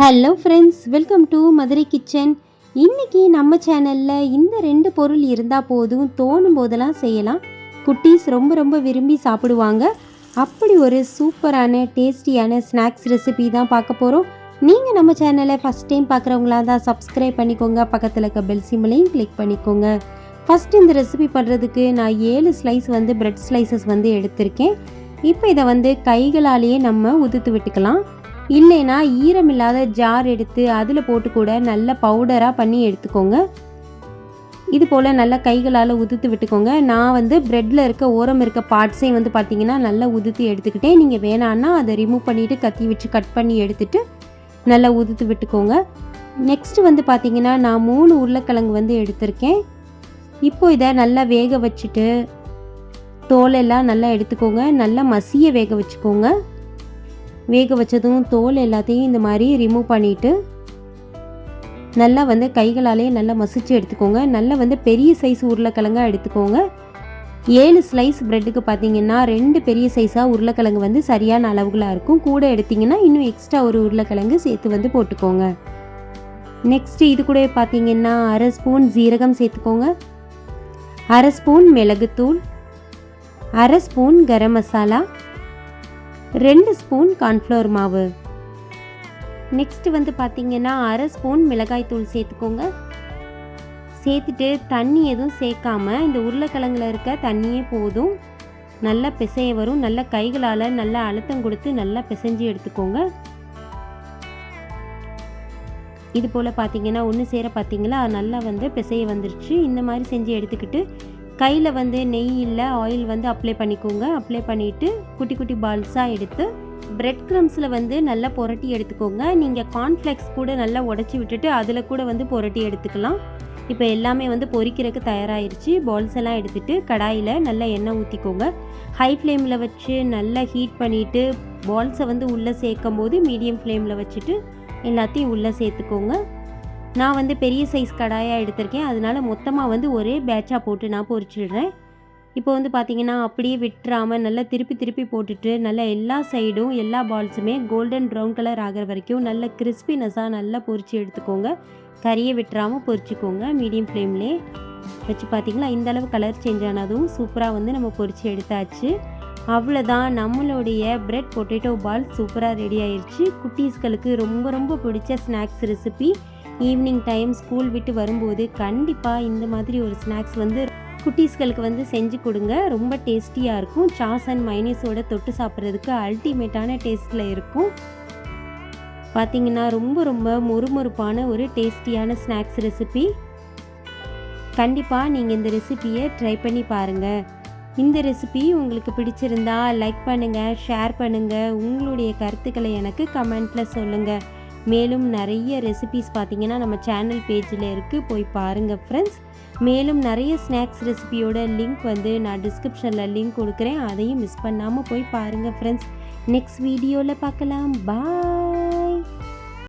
Hello friends welcome to Madurai kitchen இன்னைக்கு நம்ம சேனலில் இந்த ரெண்டு பொருள் இருந்தால் போதும் தோணும் போதெல்லாம் செய்யலாம். குட்டீஸ் ரொம்ப ரொம்ப விரும்பி சாப்பிடுவாங்க. அப்படி ஒரு சூப்பரான டேஸ்டியான ஸ்நாக்ஸ் ரெசிபி தான் பார்க்க போகிறோம் நீங்கள் நம்ம சேனலை ஃபஸ்ட் டைம் பார்க்குறவங்களா தான் சப்ஸ்கிரைப் பண்ணிக்கோங்க. பக்கத்தில் இருக்க பெல் சிம்பிளையும் கிளிக் பண்ணிக்கோங்க. ஃபஸ்ட் இந்த ரெசிபி பண்ணுறதுக்கு நான் ஏழு ஸ்லைஸ் வந்து பிரெட் ஸ்லைசஸ் வந்து எடுத்திருக்கேன். இப்போ இதை வந்து கைகளாலேயே நம்ம உதுத்து விட்டுக்கலாம். இல்லைன்னா ஈரமில்லாத ஜார் எடுத்து அதில் போட்டு கூட நல்ல பவுடராக பண்ணி எடுத்துக்கோங்க. இது போல் நல்லா கைகளால் உதுத்து விட்டுக்கோங்க. நான் வந்து ப்ரெட்டில் இருக்க ஓரம் இருக்க பார்ட்ஸையும் வந்து பார்த்தீங்கன்னா நல்லா உதுத்து எடுத்துக்கிட்டேன். நீங்கள் வேணான்னா அதை ரிமூவ் பண்ணிவிட்டு கத்தி வச்சு கட் பண்ணி எடுத்துட்டு நல்லா உதுத்து விட்டுக்கோங்க. நெக்ஸ்ட்டு வந்து பார்த்தீங்கன்னா நான் மூணு உருளைக்கிழங்கு வந்து எடுத்திருக்கேன். இப்போ இதை நல்லா வேக வச்சுட்டு தோலெல்லாம் நல்லா எடுத்துக்கோங்க. நல்லா மசிய வேக வச்சுக்கோங்க. வேக வச்சதும் தோல் எல்லாத்தையும் இந்த மாதிரி ரிமூவ் பண்ணிவிட்டு நல்லா வந்து கைகளாலே நல்லா மசிச்சு எடுத்துக்கோங்க. நல்லா வந்து பெரிய சைஸ் உருளைக்கிழங்காக எடுத்துக்கோங்க. ஏழு ஸ்லைஸ் ப்ரெட்டுக்கு பார்த்தீங்கன்னா ரெண்டு பெரிய சைஸாக உருளைக்கிழங்கு வந்து சரியான அளவுகளாக இருக்கும். கூட எடுத்திங்கன்னா இன்னும் எக்ஸ்ட்ரா ஒரு உருளைக்கிழங்கு சேர்த்து வந்து போட்டுக்கோங்க. நெக்ஸ்ட்டு இது கூட பார்த்தீங்கன்னா அரை ஸ்பூன் ஜீரகம் சேர்த்துக்கோங்க. அரை ஸ்பூன் மிளகுத்தூள். அரை ஸ்பூன் கரம் மசாலா. ரெண்டு ஸ்பூன் கார்ன்ஃப்ளவர் மாவு. நெக்ஸ்ட்டு வந்து பார்த்தீங்கன்னா அரை ஸ்பூன் மிளகாய் தூள் சேர்த்துக்கோங்க. சேர்த்துட்டு தண்ணி எதுவும் சேர்க்காம இந்த உருளைக்கிழங்கில் இருக்க தண்ணியே போதும். நல்லா பிசைய வரும். நல்ல கைகளால் நல்லா அழுத்தம் கொடுத்து நல்லா பிசைஞ்சு எடுத்துக்கோங்க. இது போல் பார்த்தீங்கன்னா ஒன்று சேர பார்த்தீங்களா நல்லா வந்து பிசைய வந்துருச்சு. இந்த மாதிரி செஞ்சு எடுத்துக்கிட்டு கையில் வந்து நெய் இல்லை ஆயில் வந்து அப்ளை பண்ணிக்கோங்க. அப்ளை பண்ணிவிட்டு குட்டி குட்டி பால்ஸாக எடுத்து பிரெட் க்ரம்ஸில் வந்து நல்லா புரட்டி எடுத்துக்கோங்க. நீங்கள் கார்ன்ஃப்ளெக்ஸ் கூட நல்லா உடச்சி விட்டுட்டு அதில் கூட வந்து புரட்டி எடுத்துக்கலாம். இப்போ எல்லாமே வந்து பொரிக்கிறதுக்கு தயாராகிருச்சு பால்ஸ் எல்லாம் எடுத்துகிட்டு கடாயில் நல்லா எண்ணெய் ஊற்றிக்கோங்க ஹை ஃப்ளேமில் வச்சு நல்லா ஹீட் பண்ணிவிட்டு பால்ஸை வந்து உள்ளே சேர்க்கும் போது மீடியம் ஃப்ளேமில் வச்சுட்டு எல்லாத்தையும் உள்ளே சேர்த்துக்கோங்க. நான் வந்து பெரிய சைஸ் கடாயாக எடுத்திருக்கேன். அதனால் மொத்தமாக வந்து ஒரே பேட்சாக போட்டு நான் பொரிச்சிடுறேன். இப்போ வந்து பார்த்தீங்கன்னா அப்படியே விட்டுறாமல் நல்லா திருப்பி திருப்பி போட்டுட்டு நல்லா எல்லா சைடும் எல்லா பால்ஸுமே கோல்டன் ப்ரௌன் கலர் ஆகிற வரைக்கும் நல்ல கிறிஸ்பினஸாக நல்லா பொரித்து எடுத்துக்கோங்க. கறியை விட்டுறாமல் பொரிச்சுக்கோங்க மீடியம் ஃப்ளேம்லே வச்சு பார்த்தீங்களா இந்தளவு கலர் சேஞ்ச் ஆனதும் சூப்பராக வந்து நம்ம பொரித்து எடுத்தாச்சு. அவ்வளோதான் நம்மளுடைய பிரெட் பொட்டேட்டோ பால் சூப்பராக ரெடி ஆயிடுச்சு குட்டீஸ்களுக்கு ரொம்ப ரொம்ப பிடிச்ச snacks recipe evening time school விட்டு வரும்போது கண்டிப்பாக இந்த மாதிரி ஒரு ஸ்நாக்ஸ் வந்து குட்டீஸ்களுக்கு வந்து செஞ்சு கொடுங்க. ரொம்ப டேஸ்டியாக இருக்கும். சாஸ் அண்ட் மைனீஸோட தொட்டு சாப்பிட்றதுக்கு அல்டிமேட்டான டேஸ்ட்டில் இருக்கும். பார்த்தீங்கன்னா ரொம்ப ரொம்ப மொறுமொறுப்பான ஒரு டேஸ்டியான ஸ்நாக்ஸ் ரெசிபி. கண்டிப்பாக நீங்கள் இந்த ரெசிபியை ட்ரை பண்ணி பாருங்கள் இந்த ரெசிபி உங்களுக்கு பிடிச்சிருந்தா லைக் பண்ணுங்கள் ஷேர் பண்ணுங்கள் உங்களுடைய கருத்துக்களை எனக்கு கமெண்ட்டில் சொல்லுங்கள் மேலும் நிறைய ரெசிபிஸ் பார்த்தீங்கன்னா நம்ம சேனல் பேஜில் இருக்குது போய் பாருங்கள் ஃப்ரெண்ட்ஸ் மேலும் நிறைய ஸ்நாக்ஸ் ரெசிபியோட லிங்க் வந்து நான் டிஸ்கிரிப்ஷனில் லிங்க் கொடுக்குறேன். அதையும் மிஸ் பண்ணாமல் போய் பாருங்கள் ஃப்ரெண்ட்ஸ் நெக்ஸ்ட் வீடியோவில் பார்க்கலாம். பாய்